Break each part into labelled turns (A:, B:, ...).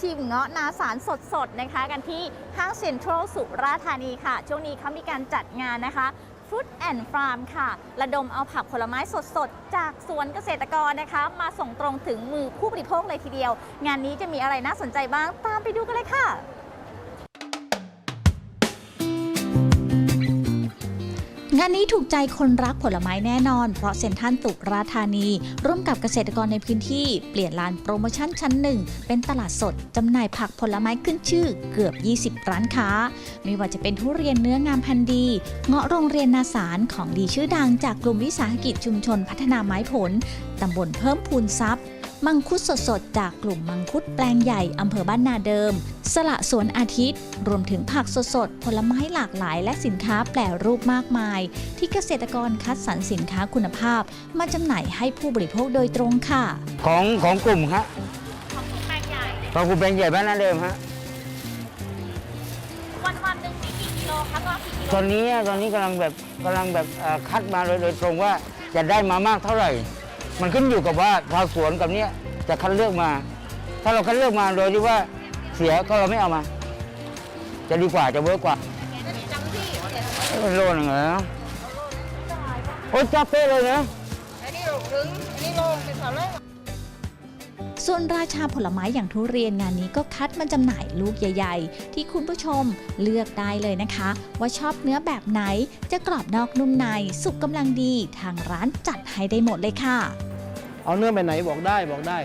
A: ชิมเงาะนาสารสดๆนะคะ กันที่ห้างเซ็นทรัลสุราษฎร์ธานีค่ะ ช่วงนี้เขามีการจัดงานนะคะ Food and Farm ค่ะ ระดมเอาผักผลไม้สดๆ จากสวนเกษตรกรนะคะ มาส่งตรงถึงมือผู้บริโภคเลยทีเดียว งานนี้จะมีอะไรน่าสนใจบ้างตามไปดูกันเลยค่ะ งานนี้ถูกใจคนรักผลไม้แน่นอน เพราะเซ็นทรัลสุราธานี ร่วมกับเกษตรกรในพื้นที่เปลี่ยนลานโปรโมชั่นชั้นหนึ่ง เป็นตลาดสดจำหน่ายผักผลไม้ขึ้นชื่อเกือบ 20 ร้านค้า ไม่ว่าจะเป็นทุเรียนเนื้องามพันธุ์ดี เงาะโรงเรียนนาสารของดีชื่อดังจากกลุ่มวิสาหกิจชุมชนพัฒนาไม้ผลตำบลเพิ่มพูนทรัพย์ มังคุดสดๆ จากกลุ่มมังคุดแปลงใหญ่อำเภอบ้านนาเดิม สละสวนอาทิตย์ รวมถึงผักสดๆ ผลไม้หลากหลาย และสินค้าแปรรูปมากมาย ที่เกษตรกรคัดสรรสินค้าคุณภาพ มาจำหน่ายให้ผู้บริโภคโดยตรงค่ะ
B: ของของกลุ่มฮะ
A: ของกลุ่มแปลงใหญ่
B: ของกลุ่มแปลงใหญ่บ้านนาเดิมฮะ
A: วันวันหนึ่งมีกี่กิโลคะก็กี่กิโล
B: ตอนนี้ตอนนี้กำลังแบบกำลังแบบเอ่อคัดมาโดยโดยตรงว่าจะได้มามากเท่าไหร่ มันขึ้นอยู่กับว่าชาวสวนกับเนี้ยจะคัดเลือกมา ถ้าเราคัดเลือกมาโดยที่ว่าเสียก็เราไม่เอามา จะดีกว่าจะเวิร์กกว่าเอ้ยโลนึงเหรอโอ้จับเป๊ะเลยนะ
A: ส่วนราชาผลไม้อย่างทุเรียนงานนี้ก็คัดมาจำหน่ายลูกใหญ่ ๆ ที่คุณผู้ชมเลือกได้เลยนะคะ ว่าชอบเนื้อแบบไหนจะกรอบนอกนุ่มใน สุกกำลังดีทางร้านจัดให้ได้หมดเลยค่ะ
C: เอาเนื้อไปไหนบอกได้บอกได้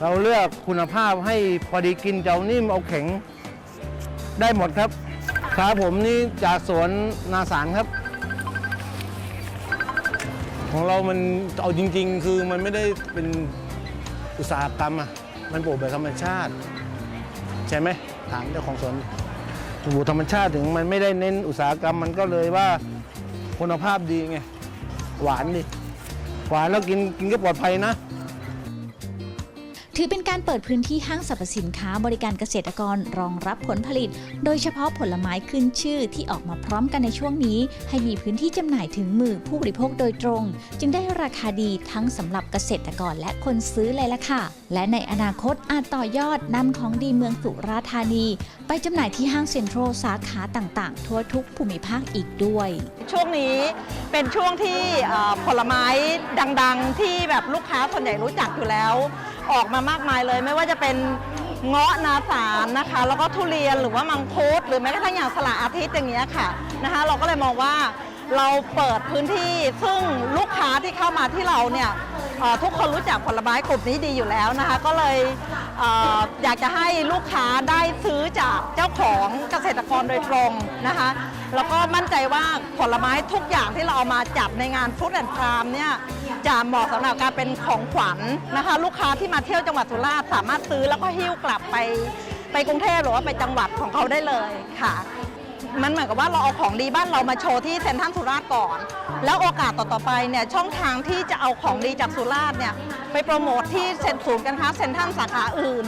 C: เราเลือกคุณภาพให้พอดีกินจะเอานิ่มเอาแข็งได้หมดครับครับผมนี่จากสวนนาสารครับ ของเรามันเอาจริง ๆ คือมันไม่ได้เป็นอุตสาหกรรมอะมันปลูกแบบธรรมชาติ ใช่ไหมถามเจ้าของสวนปลูกธรรมชาติถึงมันไม่ได้เน้นอุตสาหกรรมมันก็เลยว่าคุณภาพดีไง หวานดิ หวานแล้วกินกินก็ปลอดภัยนะ
A: ถือเป็นการเปิดพื้นที่ห้างสรรพสินค้าบริการเกษตรกรรองรับผลผลิต โดยเฉพาะผลไม้ขึ้นชื่อที่ออกมาพร้อมกันในช่วงนี้ ให้มีพื้นที่จำหน่ายถึงมือผู้บริโภคโดยตรง จึงได้ราคาดีทั้งสำหรับเกษตรกรและคนซื้อเลยล่ะค่ะ และในอนาคตอาจต่อยอดนำของดีเมืองสุราษฎร์ธานี ไปจำหน่ายที่ห้างเซ็นทรัลสาขาต่างๆ ทั่วทุกภูมิภาคอีกด้วย
D: ช่วงนี้เป็นช่วงที่ผลไม้ดังๆ ที่แบบลูกค้าส่วนใหญ่รู้จักอยู่แล้ว ออกมามากมายเลย ไม่ว่าจะเป็นเงาะนาสารนะคะ แล้วก็ทุเรียนหรือว่ามังคุดหรือแม้กระทั่งอย่างสละอาทิตย์อย่างเงี้ยค่ะนะคะ เราก็เลยมองว่าเราเปิดพื้นที่ซึ่งลูกค้าที่เข้ามาที่เราเนี่ยทุกคนรู้จักผลไม้กลุ่มนี้ดีอยู่แล้วนะคะ ก็เลยเออยากจะให้ลูกค้าได้ซื้อจากเจ้าของเกษตรกรโดยตรงนะคะ แล้วก็มั่นใจว่าผลไม้ทุกอย่างที่เราเอามาจับในงานฟู้ดแอนด์ฟาร์มเนี่ยจะเหมาะสำหรับการเป็นของขวัญนะคะ ลูกค้าที่มาเที่ยวจังหวัดสุราษฎร์สามารถซื้อแล้วก็หิ้วกลับไปไปกรุงเทพหรือว่าไปจังหวัดของเขาได้เลยค่ะมันเหมือนกับว่าเราเอาของดีบ้านเรามาโชว์ที่เซ็นทรัลสุราษฎร์ก่อน แล้วโอกาสต่อๆไปเนี่ยช่องทางที่จะเอาของดีจากสุราษฎร์เนี่ยไปโปรโมทที่เซ็นศูนย์การค้าเซ็นทรัลสาขาอื่น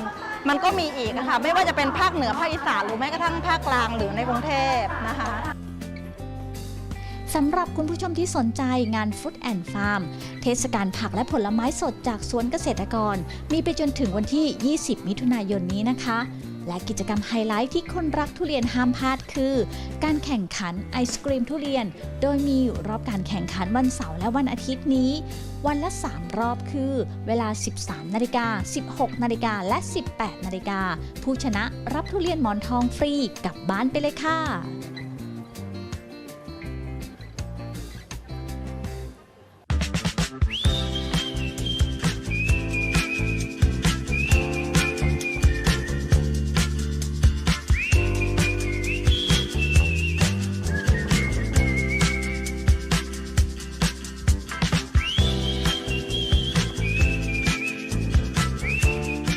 D: มันก็มีอีกนะคะไม่ว่าจะเป็นภาคเหนือภาคอีสานหรือแม้กระทั่งภาคกลางหรือในกรุงเทพ
A: สำหรับคุณผู้ชมที่สนใจงาน Food and Farm เทศกาลผักและผลไม้สดจากสวนเกษตรกร มีไปจนถึงวันที่ 20 มิถุนายนนี้นะคะ และกิจกรรมไฮไลท์ที่คนรักทุเรียนห้ามพลาดคือ การแข่งขันไอศกรีมทุเรียน โดยมีรอบการแข่งขันวันเสาร์และวันอาทิตย์นี้ วันละ 3 รอบคือ เวลา 13 นาฬิกา 16 นาฬิกา และ 18 นาฬิกา ผู้ชนะรับทุเรียนหมอนทองฟรีกลับบ้านไปเลยค่ะ